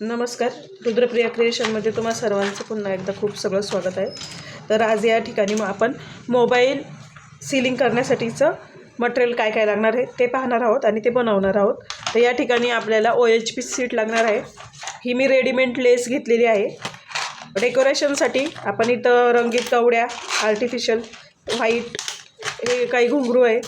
नमस्कार. रुद्रप्रिया क्रिएशनमध्ये तुम्हा सर्वांचं पुन्हा एकदा खूप सगळं स्वागत आहे. तर आज या ठिकाणी मग आपण मोबाईल सिलिंग करण्यासाठीचं मटेरियल काय काय लागणार आहे ते पाहणार आहोत आणि ते बनवणार आहोत. तर या ठिकाणी आपल्याला ओ एच पी सीट लागणार आहे. ही मी रेडीमेड लेस घेतलेली आहे. डेकोरेशनसाठी आपण इथं रंगीत कवड्या आर्टिफिशियल व्हाईट हे काही घुंगरू आहे.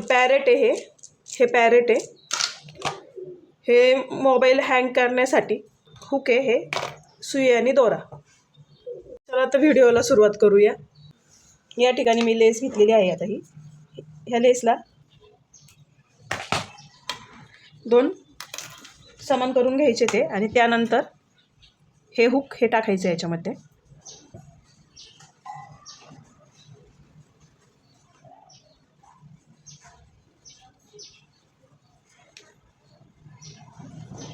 पॅरेट आहे हे. हे पॅरेट आहे. हे मोबाईल हँग करण्यासाठी हुक आहे हे सुई आणि दोरा. चला आता व्हिडिओला सुरुवात करूया. या ठिकाणी मी लेस घेतलेली आहे आता ही. ह्या लेसला दोन समान करून घ्यायचे ते आणि त्यानंतर हे हुक हे टाकायचं याच्यामध्ये.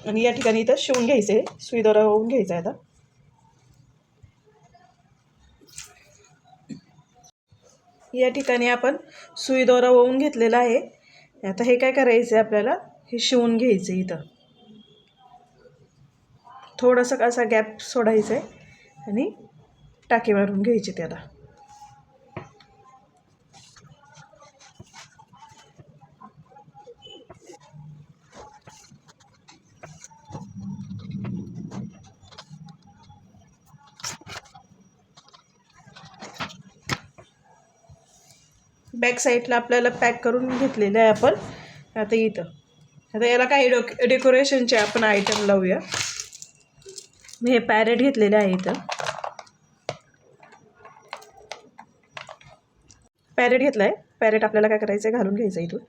आणि या ठिकाणी इथं शिवून घ्यायचं. आहे सुईदोरा होऊन घ्यायचा आहे आता. या ठिकाणी आपण सुई दोरा होऊन घेतलेला आहे. आता हे काय करायचं आहे आपल्याला? हे शिवून घ्यायचं आहे इथं. थोडंसं असा गॅप सोडायचा आहे आणि टाके मारून घ्यायचे त्याला. बॅक साईडला आपल्याला पॅक करून घेतलेलं आहे आपण. आता इथं. आता याला काही डोक डेकोरेशनचे आपण आयटम लावूया. मी हे पॅरेट घेतलेले आहे इथं. पॅरेट घेतला आहे पॅरेट आपल्याला काय करायचं आहे घालून घ्यायचं आहे. इथून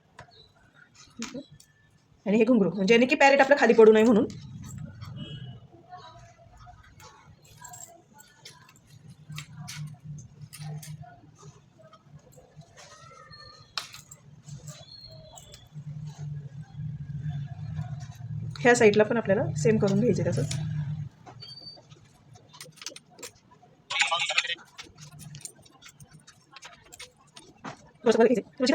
आणि हे घुंगरू. म्हणजे की पॅरेट आपलं खाली पडू नये म्हणून. ह्या साईडला पण आपल्याला सेम करून घ्यायचे तसंच थोडंसं बरं घ्यायचं. तुमची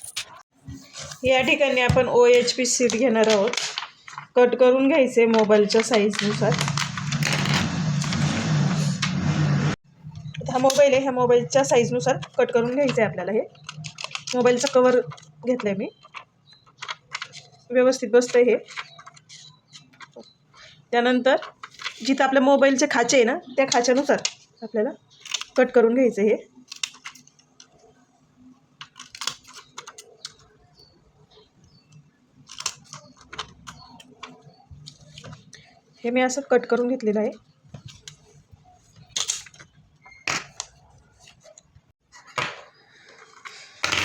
या ठिकाणी आपण ओ एच पी सीट घेणार आहोत. कट करून घ्यायचे मोबाईलच्या साईजनुसार हा मोबाईल आहे ह्या मोबाईलच्या साईजनुसार कट करून घ्यायचं आहे आपल्याला हे. मोबाईलचं कवर घेतलं आहे मी. व्यवस्थित बसतं आहे हे. त्यानंतर जिथं आपल्या मोबाईलचे खाचे आहे ना त्या खाच्यानुसार आपल्याला कट करून घ्यायचं हे. हे मी असं कट करून घेतलेलं आहे.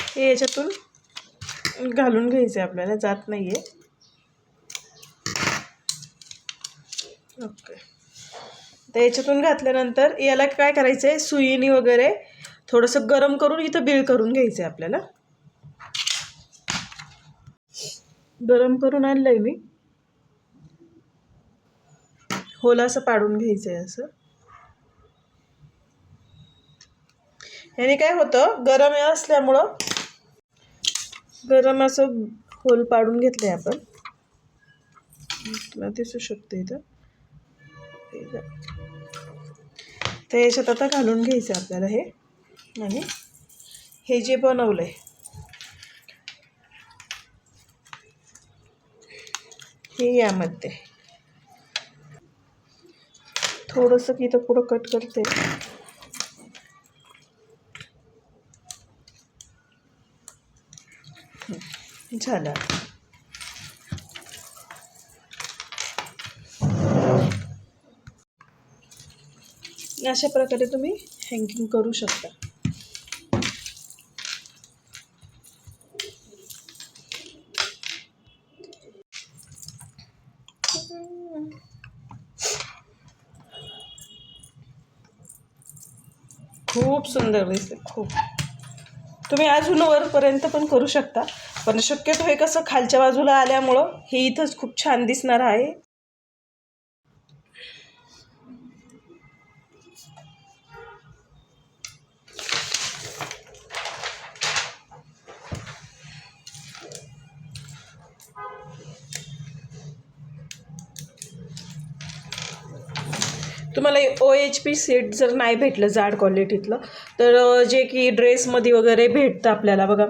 हे याच्यातून घालून घ्यायचं आहे आपल्याला जात नाही आहे ओके. तर याच्यातून घातल्यानंतर याला काय करायचं आहे सुईनी वगैरे थोडंसं गरम करून इथं बीळ करून घ्यायचं आहे आपल्याला. गरम करून आणलं आहे मी. होल असं पाडून घ्यायचं आहे असं. याने काय होतं? गरम असल्यामुळं गरम असं होल पाडून घेतले आपण. तुला दिसू शकते इथं. इथं. तर याच्यात आता घालून घ्यायचं आपल्याला हे. आणि हे जे बनवलं आहे हे यामध्ये. थोडंसं की इथं पुढं कट करते. झालं. अशा प्रकारे तुम्ही हँगिंग करू शकता. खूप सुंदर दिसते खूप. तुम्ही अजून वरपर्यंत पण करू शकता पण शक्यतो हे कसं खालच्या बाजूला आल्यामुळं हे इथंच खूप छान दिसणार आहे. तुम्हाला ओ एच पी सेट जर नाही भेटलं जाड क्वालिटीतलं तर जे की ड्रेसमध्ये वगैरे भेटतं आपल्याला बघा.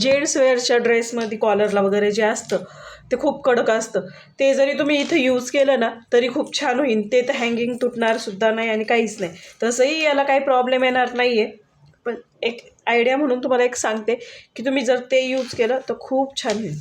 जेंट्स वेअरच्या ड्रेसमध्ये कॉलरला वगैरे जे असतं ते खूप कडक असतं. ते जरी तुम्ही इथं यूज केलं ना तरी खूप छान होईल ते तर हँगिंग तुटणार सुद्धा नाही आणि काहीच नाही. तसंही याला काही प्रॉब्लेम येणार नाही आहे पण एक आयडिया म्हणून तुम्हाला एक सांगते की तुम्ही जर ते यूज केलं तर खूप छान होईल.